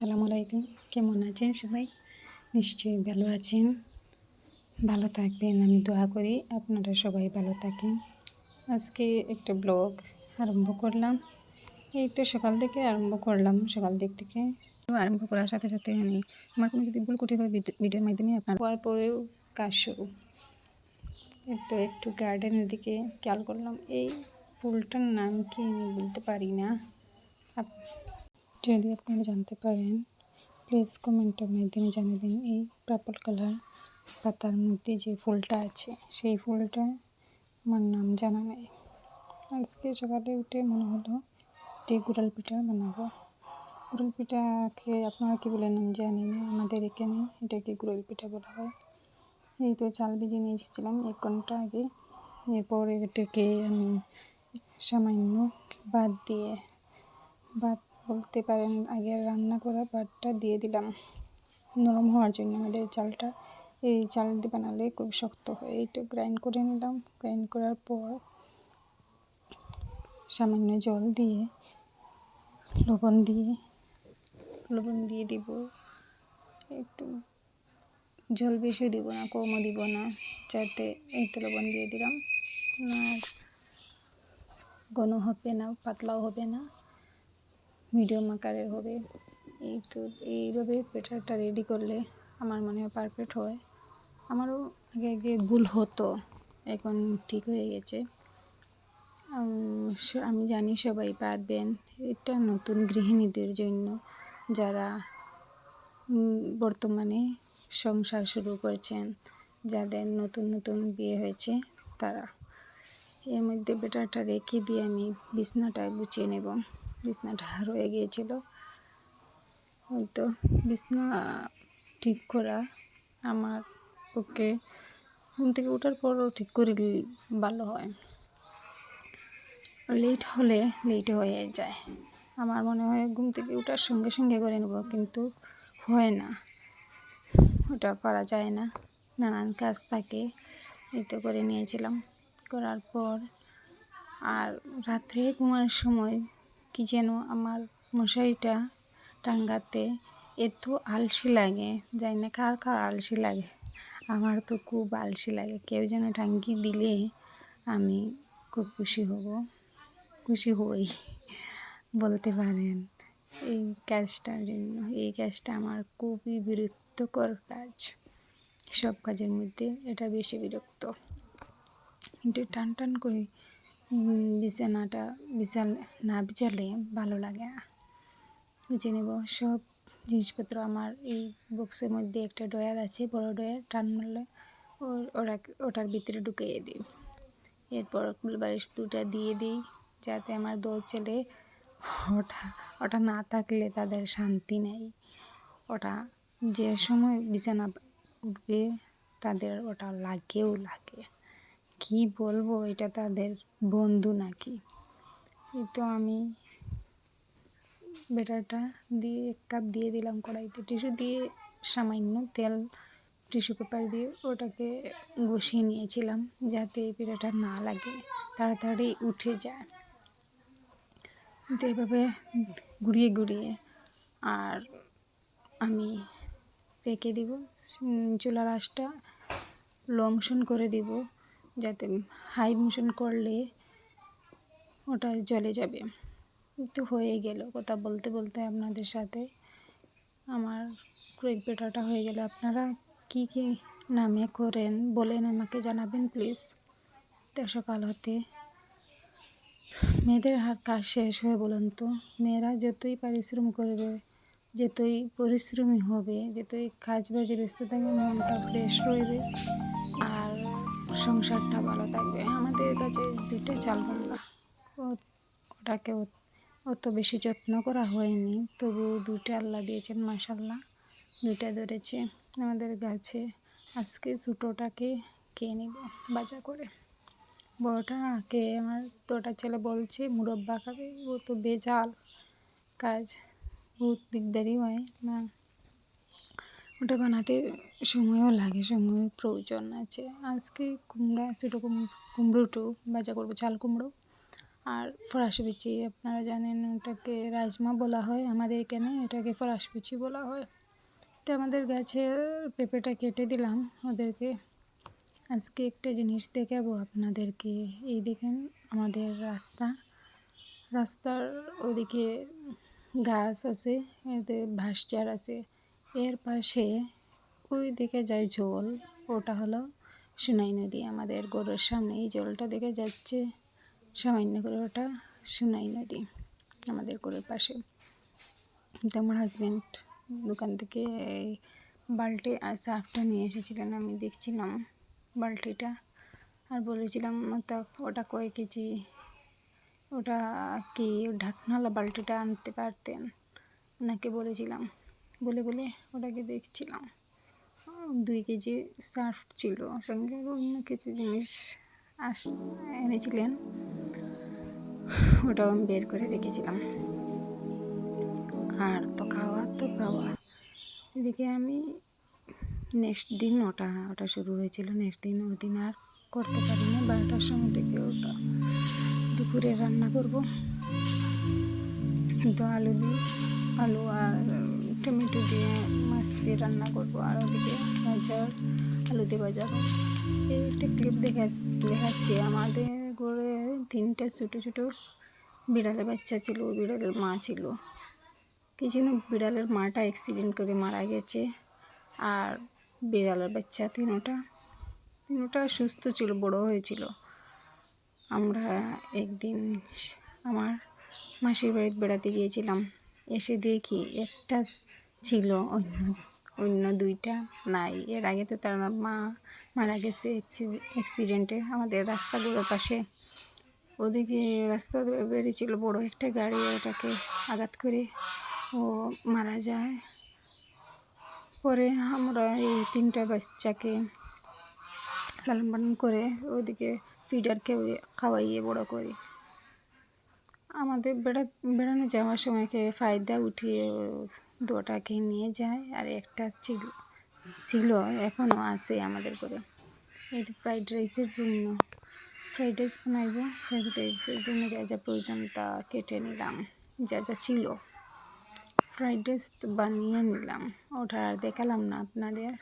আসসালামু আলাইকুম। কেমন আছেন সবাই? নিশ্চয়ই ভালো আছেন। ভালো থাকবেন, আমি দোয়া করি আপনারা সবাই ভালো থাকেন। আজকে একটা ব্লগ আরম্ভ করলাম। এই তো সকাল থেকে আরম্ভ করলাম, সকাল দিক থেকে। আরম্ভ করার সাথে সাথে আমি, আমার কোনো যদি ভুল কুটি হয় ভিডিওর মাধ্যমে আপনার হওয়ার পরেও কাজ শুরু। তো একটু গার্ডেনের দিকে খেয়াল করলাম। এই ফুলটার নাম কি আমি বলতে পারি না। যদি আপনারা জানতে পারেন প্লিজ কমেন্টের মাধ্যমে জানাবেন এই পার্পল কালার পাতার মধ্যে যে ফুলটা আছে, সেই ফুলটা আমার নাম জানা নেই। আজকে সকালে উঠে মনে হলো একটি গুড়াল পিঠা বানাবো। গুড়াল পিঠাকে আপনারা কী বলেন আমি জানি না, আমাদের এখানে এটাকে গুড়াল পিঠা বলা হয়। এই তো চাল ভিজিয়ে নিয়ে এসেছিলাম এক ঘণ্টা আগে। এরপর এটাকে আমি সামান্য বাদ দিয়ে ভাত বলতে পারেন, আগে রান্না করা ভাতটা দিয়ে দিলাম। নরম হওয়ার জন্য আমাদের চালটা, এই চাল দিয়ে বানালে খুব শক্ত হয়। এইটা গ্রাইন্ড করে নিলাম। গ্রাইন্ড করার পর সামান্য জল দিয়ে, লবণ দিয়ে লবণ দিয়ে দিব। একটু জল বেশি দিব না, কমও দিব না, যাতে তো লবণ দিয়ে দিলাম। আর ঘন হবে না, পাতলাও হবে না। মিডিয়াম আকারের হবে। এই তো এইভাবে পেটারটা রেডি করলে আমার মনে হয় পারফেক্ট হয়। আমারও আগে আগে ভুল হতো, এখন ঠিক হয়ে গেছে। আমি জানি সবাই পারবেন। এটা নতুন গৃহিণীদের জন্য যারা বর্তমানে সংসার শুরু করছেন, যাদের নতুন নতুন বিয়ে হয়েছে, তারা। এর মধ্যে বেটারটা রেখে দিয়ে আমি বিছনাটা গুছিয়ে নেব। বিছনাটা রয়ে গিয়েছিল। হয়তো বিছনা ঠিক করা আমার পক্ষে। ঘুম থেকে ওঠার পরও ঠিক করে ভালো হয়। লেট হলে লেট হয়ে যায়। আমার মনে হয় ঘুম থেকে ওঠার সঙ্গে সঙ্গে করে নেব, কিন্তু হয় না। ওটা পারা যায় না। নানান কাজ থাকে, এই তো করে নিয়েছিলাম। করার পর আর রাত্রে ঘুমানোর সময় কি যেন আমার মশারিটা টাঙ্গাতে এত আলসি লাগে, জানি না কার কার আলসি লাগে। আমার তো খুব আলসি লাগে, কেউ যেন টাঙ্গি দিলে আমি খুব খুশি হব, খুশি হই, বলতে পারেন। এই কাজটার জন্য, এই কাজটা আমার খুবই বিরক্তকর কাজ। সব কাজের মধ্যে এটা বেশি বিরক্ত। কিন্তু টান টান করে বিছানাটা বিছাল, না বিছালে ভালো লাগে না। বুঝে নেব। সব জিনিসপত্র আমার এই বক্সের মধ্যে একটা ডয়ার আছে, বড় ডয়ার টান মারলে ওরা, ওটার ভিতরে ঢুকিয়ে দিই। এরপর বালিশ দুটা দিয়ে দিই, যাতে আমার দো ছেলে ওটা ওটা না থাকলে তাদের শান্তি নেই। ওটা যে সময় বিছানা উঠবে, তাদের ওটা লাগেও লাগে। কি বলব, এটা তাদের বন্ধু নাকি? এই তো আমি বেটারটা দিয়ে এক কাপ দিয়ে দিলাম কড়াইতে টিস্যু দিয়ে সামান্য তেল, টিস্যু পেপার দিয়ে ওটাকে বসিয়ে নিয়েছিলাম যাতে এই পিঠাটা না লাগে, তাড়াতাড়ি উঠে যায়। তো এভাবে ঘুরিয়ে ঘুরিয়ে আর আমি রেখে দিব চুলার আঁচটা লো মোশন করে দিব। যাতে হাই মোশন করলে ওটা জলে যাবে। তো হয়ে গেল কথা বলতে বলতে আপনাদের সাথে। আমার ক্রেক পেটাটা হয়ে গেলে। আপনারা কি কি নামে করেন বলেন আমাকে জানাবেন প্লিজ তো সকাল হতে মেয়েদের হাত কাজ শেষ হয়ে বলুন তো। মেয়েরা যতই পরিশ্রম করবে, যতই পরিশ্রমী হবে, যতই কাজ বাজে ব্যস্ত থাকবে মনটা ফ্রেশ রইবে সংসারটা ভালো থাকবে। আমাদের কাছে দুইটা চাল কুমড়া ওটাকে অত- বেশি যত্ন করা হয়নি। তবু দুইটা আল্লাহ দিয়েছেন মাসাল্লাহ দুইটা ধরেছে আমাদের গাছে আজকে ছোটোটাকে খেয়ে নেব বাজা করে। বড়টা কে আমার, তোটা ছেলে বলছে, মুরব্বা খাবে, ও তো বেজাল কাজ। বহুত দিকদারি হয় না। ওটা বানাতে সময়ও লাগে সময় প্রয়োজন আছে। আজকে কুমড়া, ছোটো কুম কুমড়োটো ভাজা করব চাল কুমড়ো। আর ফরাসি বিচি আপনারা জানেন ওটাকে রাজমা বলা হয়, আমাদের এখানে এটাকে ফরাসি বিচি বলা হয়। তো আমাদের গাছের পেঁপেটা কেটে দিলাম, ওদেরকে। আজকে একটা জিনিস দেখাবো আপনাদেরকে, এই দেখেন আমাদের রাস্তা। রাস্তার ওদিকে গাছ আছে এতে ভাসচার আছে। এর পাশে ওই দিকে যায় জল ওটা হলো সুনাই নদী। আমাদের গরুর সামনে এই জলটা দেখে যাচ্ছে সামান্য করে ওটা সুনাই নদী, আমাদের গরুর পাশে। আমার হাজব্যান্ড দোকান থেকে এই বালতি আর সার্ফটা নিয়ে এসেছিলেন, আমি দেখছিলাম বালতিটা আর বলেছিলাম, তা ওটা কয় কেজি? ওটা কি ঢাকনালা বালতিটা আনতে পারতেন? ওনাকে বলেছিলাম। বলে বলে ওটাকে দেখছিলাম। দুই কেজি সার্ফ ছিল, সঙ্গে অন্য কিছু জিনিস আস, এনেছিলেন। ওটাও আমি বের করে রেখেছিলাম। আর তো খাওয়া তো খাওয়া এদিকে আমি নেক্সট দিন ওটা ওটা শুরু হয়েছিল নেক্সট দিন ওই দিন আর করতে পারি না বারোটার সময় থেকে ওটা দুপুরে রান্না করব। তো আলু দিয়ে, আলু আর টমেটো দিয়ে মাছ দিয়ে রান্না করব আর ওদিকে গাজর আলু দিয়ে বাজাবো এই একটা ক্লিপ দেখা, দেখাচ্ছি। আমাদের ঘরে তিনটা ছোটো ছোটো বিড়ালের বাচ্চা ছিল বিড়ালের মা ছিল। কি জন্য বিড়ালের মাটা অ্যাক্সিডেন্ট করে মারা গেছে। আর বিড়ালের বাচ্চা তিনোটা তিনোটা সুস্থ ছিল, বড় হয়েছিল। আমরা একদিন আমার মাসির বাড়িতে বেড়াতে গিয়েছিলাম। এসে দেখি একটা ছিল, অন্য অন্য দুইটা নাই। এর আগে তো তার মা মারা গেছে অ্যাক্সিডেন্টে আমাদের রাস্তাগুলোর পাশে ওদিকে রাস্তা বেরিয়েছিল বড় একটা গাড়ি, ওটাকে আঘাত করে ও মারা যায়। পরে আমরা এই তিনটা বাচ্চাকে লালন পালন করে ওদিকে ফিডার খেয়ে খাওয়াইয়ে বড় করি। আমাদের বেড়া, বেড়ানো যাওয়ার সময়কে ফায়দা উঠিয়ে দুটাকে নিয়ে যায় আর একটা ছিল ছিল এখনও আছে আমাদের ঘরে। এই তো ফ্রাইড রাইসের জন্য, ফ্রাইড রাইস বানাইব, ফ্রাইড রাইসের জন্য যা যা প্রয়োজন তা কেটে নিলাম, যা যা ছিল। ফ্রাইড রাইস তো বানিয়ে নিলাম, ওটা আর দেখালাম না আপনাদের।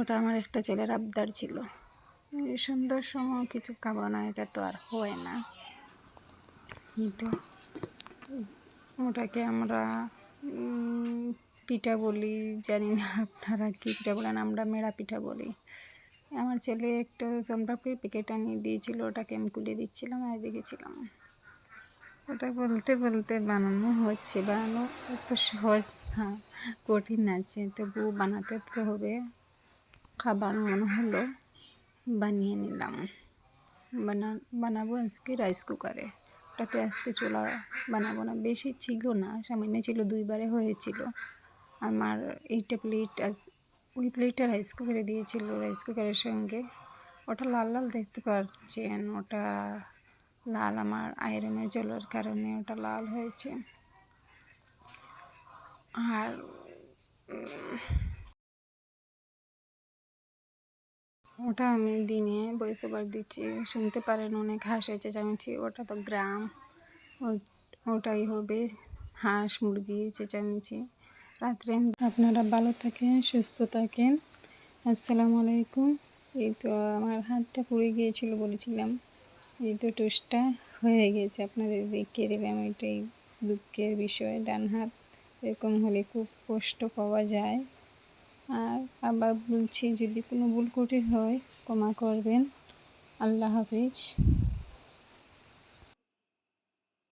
ওটা আমার একটা ছেলের আবদার ছিল। সুন্দর সময় কিছু খাব না, এটা তো আর হয় না। এই তো ওটাকে আমরা পিঠা বলি, জানি না আপনারা কী পিঠা বলেন, আমরা মেড়া পিঠা বলি। আমার ছেলে একটা চনপাপড়ির প্যাকেট আনিয়ে দিয়েছিল, ওটাকে আমি কুলে দিচ্ছিলাম আর দেখেছিলাম ওটা বলতে বলতে বানানো হচ্ছে, বানানো এত সহজ না, কঠিন আছে তবু বানাতে তো হবে। খাবার মনে হলো, বানিয়ে নিলাম। বানা, বানাবো আজকে রাইস কুকারে ওটাতে আজকে চোলা বানাবো না। বেশি ছিল না, সামান্য ছিল, দুইবারে হয়েছিল। আমার এইটা প্লেট আজ, ওই প্লেটটা রাইস কুকারে দিয়েছিল রাইস কুকারের সঙ্গে। ওটা লাল লাল দেখতে পাচ্ছেন, ওটা লাল আমার আয়রনের জলের কারণে ওটা লাল হয়েছে। আর ওটা আমি দিনে বয়স ওভার দিচ্ছি, শুনতে পারেন অনেক হাঁস চেঁচামেচি ওটা তো গ্রাম। ওটাই হবে হাঁস, মুরগি, চেঁচামেচি। রাত্রে আপনারা ভালো থাকেন, সুস্থ থাকেন। আসসালামু আলাইকুম। এই তো আমার হাতটা পুড়ে গিয়েছিল বলেছিলাম। এই তো টোস্টটা হয়ে গেছে, আপনাদের দেখিয়ে দিলাম এটাই দুঃখের বিষয়, ডান হাত এরকম হলে খুব কষ্ট পাওয়া যায়। আর আবার বলছি যদি কোনো ভুল ত্রুটি হয় ক্ষমা করবেন। আল্লাহ হাফিজ।